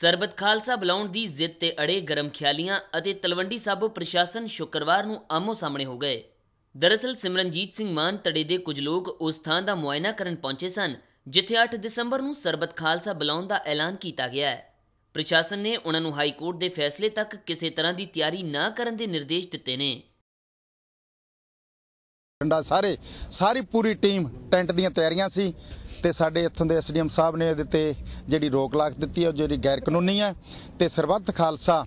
ਸਰਬਤ ਖਾਲਸਾ ਬੁਲਾਉਣ ਦੀ ਜ਼ਿੱਦ ਤੇ ਅੜੇ ਗਰਮ ਖਿਆਲੀਆਂ ਅਤੇ ਤਲਵੰਡੀ ਸਾਬੋ ਪ੍ਰਸ਼ਾਸਨ ਸ਼ੁੱਕਰਵਾਰ ਨੂੰ ਆਮੋ ਸਾਹਮਣੇ ਹੋ ਗਏ। ਦਰਅਸਲ ਸਿਮਰਨਜੀਤ ਸਿੰਘ ਮਾਨ ਤੜੇ ਦੇ ਕੁਝ ਲੋਕ ਉਸ ਥਾਂ ਦਾ ਮੁਆਇਨਾ ਕਰਨ ਪਹੁੰਚੇ ਸਨ, ਜਿੱਥੇ 8 ਦਸੰਬਰ ਨੂੰ ਸਰਬਤ ਖਾਲਸਾ ਬੁਲਾਉਣ ਦਾ ਐਲਾਨ ਕੀਤਾ ਗਿਆ ਹੈ। ਪ੍ਰਸ਼ਾਸਨ ਨੇ ਉਹਨਾਂ ਨੂੰ ਹਾਈ ਕੋਰਟ ਦੇ ਫੈਸਲੇ ਤੱਕ ਕਿਸੇ ਤਰ੍ਹਾਂ ਦੀ ਤਿਆਰੀ ਨਾ ਕਰਨ ਦੇ ਨਿਰਦੇਸ਼ ਦਿੱਤੇ ਨੇ। ਡੰਡਾ ਸਾਰੇ ਸਾਰੀ ਪੂਰੀ ਟੀਮ ਟੈਂਟ ਦੀਆਂ ਤਿਆਰੀਆਂ ਸੀ ਤੇ ਸਾਡੇ ਇੱਥੋਂ ਦੇ ਐਸਡੀਐਮ ਸਾਹਿਬ ਨੇ ਇਹਦੇ ਤੇ ਜਿਹੜੀ ਰੋਕ ਲਾਗ ਦਿੱਤੀ ਹੈ ਉਹ ਜਿਹੜੀ ਗੈਰ ਕਾਨੂੰਨੀ ਹੈ ਤੇ ਸਰਬੱਤ ਖਾਲਸਾ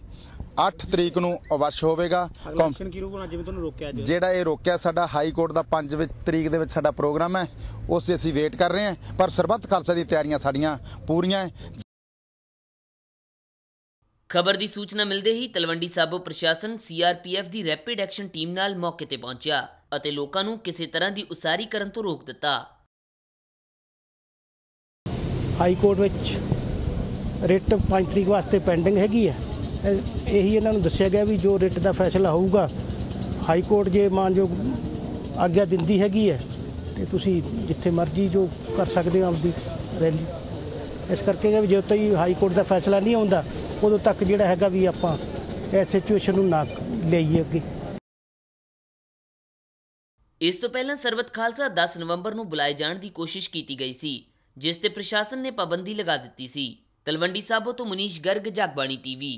8 ਤਰੀਕ ਨੂੰ ਅਵਸ਼ ਹੋਵੇਗਾ। ਕੌਮ- ਇਲੈਕਸ਼ਨ ਕੀ ਰੂਪ ਜਿਵੇਂ ਤੁਹਾਨੂੰ ਰੋਕਿਆ ਅੱਜ ਜਿਹੜਾ ਇਹ ਰੋਕਿਆ ਸਾਡਾ ਹਾਈ ਕੋਰਟ ਦਾ 5 ਵਿੱਚ ਤਰੀਕ ਦੇ ਵਿੱਚ ਸਾਡਾ ਪ੍ਰੋਗਰਾਮ ਹੈ ਉਸ ਦੇ ਅਸੀਂ ਵੇਟ ਕਰ ਰਹੇ ਹਾਂ ਪਰ ਸਰਬੱਤ ਖਾਲਸਾ ਦੀ ਤਿਆਰੀਆਂ ਸਾਡੀਆਂ ਪੂਰੀਆਂ ਹੈ। ਖਬਰ ਦੀ ਸੂਚਨਾ ਮਿਲਦੇ ਹੀ ਤਲਵੰਡੀ ਸਾਬੋ ਪ੍ਰਸ਼ਾਸਨ ਸੀਆਰਪੀਐਫ ਦੀ ਰੈਪਿਡ ਐਕਸ਼ਨ ਟੀਮ ਨਾਲ ਮੌਕੇ ਤੇ ਪਹੁੰਚਿਆ ਅਤੇ ਲੋਕਾਂ ਨੂੰ ਕਿਸੇ ਤਰ੍ਹਾਂ ਦੀ ਉਸਾਰੀ ਕਰਨ ਤੋਂ ਰੋਕ ਦਿੱਤਾ। ਹਾਈ ਕੋਰਟ ਵਿੱਚ ਰਿਟ 5 ਤਰੀਕ ਵਾਸਤੇ ਪੈਂਡਿੰਗ ਹੈਗੀ ਹੈ। ਇਹੀ ਇਹਨਾਂ ਨੂੰ ਦੱਸਿਆ ਗਿਆ ਵੀ ਜੋ ਰਿਟ ਦਾ ਫੈਸਲਾ ਹੋਊਗਾ, ਹਾਈ ਕੋਰਟ ਜੇ ਮਾਨਯੋਗ ਆਗਿਆ ਦਿੰਦੀ ਹੈਗੀ ਹੈ, ਤੇ ਤੁਸੀਂ ਜਿੱਥੇ ਮਰਜ਼ੀ ਜੋ ਕਰ ਸਕਦੇ ਹੋ ਆਪਦੀ ਰੈਲੀ ਇਸ ਕਰਕੇ ਕਿ ਵੀ ਜਦੋਂ ਹਾਈ ਕੋਰਟ ਦਾ ਫੈਸਲਾ ਨਹੀਂ ਆਉਂਦਾ ਉਦੋਂ ਤੱਕ ਜਿਹੜਾ ਹੈਗਾ ਵੀ ਆਪਾਂ ਇਸ ਸਿਚੁਏਸ਼ਨ ਨੂੰ ਨਾ ਲਈਏ ਅੱਗੇ। ਇਸ ਤੋਂ ਪਹਿਲਾਂ ਸਰਬਤ ਖਾਲਸਾ 10 ਨਵੰਬਰ ਨੂੰ ਬੁਲਾਏ ਜਾਣ ਦੀ ਕੋਸ਼ਿਸ਼ ਕੀਤੀ ਗਈ ਸੀ, ਜਿਸ ਤੇ ਪ੍ਰਸ਼ਾਸਨ ਨੇ ਪਾਬੰਦੀ ਲਗਾ ਦਿੱਤੀ ਸੀ। ਤਲਵੰਡੀ ਸਾਬੋ ਤੋਂ ਮਨੀਸ਼ ਗਰਗ, ਜਗਬਾਣੀ ਟੀਵੀ।